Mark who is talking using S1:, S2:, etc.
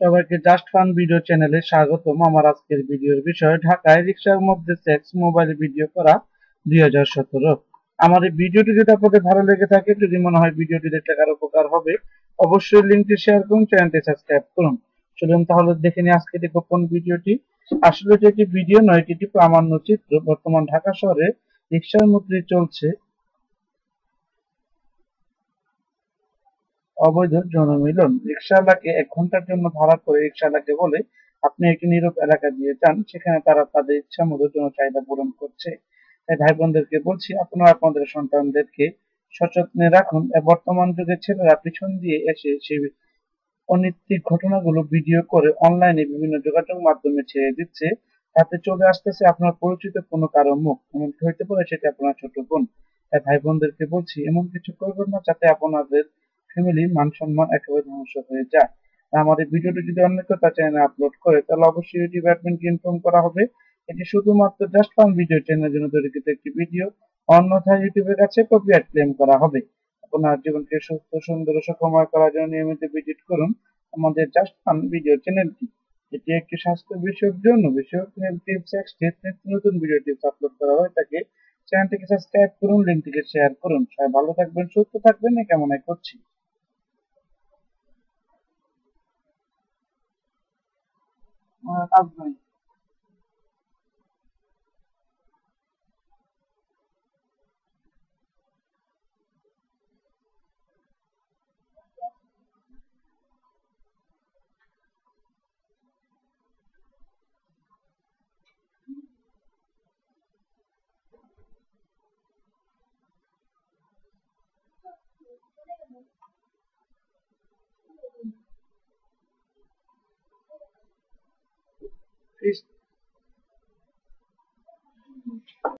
S1: সবাইকে just fun video চ্যানেলে স্বাগতম। আমার আজকের ভিডিওর বিষয়, ঢাকায় রিক্সার মধ্যে সেক্স মোবাইল ভিডিও করা দুই হাজার সতেরো। আমার এই ভিডিওটি যদি আপনাদের ভালো লেগে থাকে, যদি মনে হয় ভিডিওটি দেখলে কারও উপকার হবে, অবশ্যই লিঙ্কটি শেয়ার করুন চ্যানেলটি সাবস্ক্রাইব করুন। চলুন তাহলে দেখে নিই আজকে এই গোপন ভিডিওটি। আসলে এটি একটি ভিডিও নয়, এটি একটি প্রামাণ্য চিত্র। বর্তমান ঢাকা শহরে রিক্সার মধ্যে চলছে অবৈধ জনমিলন। রিক্সাওয়ালাকে এক ঘণ্টার জন্য ভাড়া করে রিক্সাওয়ালাকে বলে, আপনি একটি নীরব এলাকা দিয়ে যান, সেখানে তারা তাদের ইচ্ছা মতো জন্য চাহিদা পূরণ করছে। তাই ভাই বোনদেরকে বলছি, আপনারা আপনাদের সন্তানদেরকে সচেতনে রাখুন। বর্তমান যুগের ছেলেরা পিছন দিয়ে এসে সেই অনৈতিক ঘটনাগুলো ভিডিও করে অনলাইনে বিভিন্ন যোগাযোগ মাধ্যমে ছেড়ে দিচ্ছে। তাতে চলে আসতেছে আপনার পরিচিত কোনো কারও মুখ। এমনকি হইতে পারে সেটা আপনার ছোট বোন। তাই ভাই বোনদেরকে বলছি, এমন কিছু করবেন না যাতে আপনাদের ফ্যামিলির মান সম্মান একেবারে ধ্বংস হয়ে যায়। আমাদের ভিডিওটি যদি অন্য কেউ তার চ্যানেলে আপলোড করে, তাহলে অবশ্যই এটি অ্যাডমিনকে ইনফর্ম করা হবে। এটি শুধুমাত্র জাস্ট ফান ভিডিও চ্যানেলের জন্য তৈরিকৃত একটি ভিডিও অন্যথায় ইউটিউবের কাছে কপিরাইট ক্লেম করা হবে। আপনার জীবনকে সুস্থ, সুন্দর সুখময় করার জন্য নিয়মিত ভিজিট করুন আমাদের জাস্ট ফান ভিডিও চ্যানেলটি এটি একটি স্বাস্থ্য বিষয়ক জন্য বিষয়ক টিপস নিত্য নতুন ভিডিও টিপস আপলোড করা হয়। তাকে চ্যানেলটিকে সাবস্ক্রাইব করুন লিঙ্কটিকে শেয়ার করুন। সবাই ভালো থাকবেন, সুস্থ থাকবেন এই কামনাই করছি। কাজ নাই Cristo.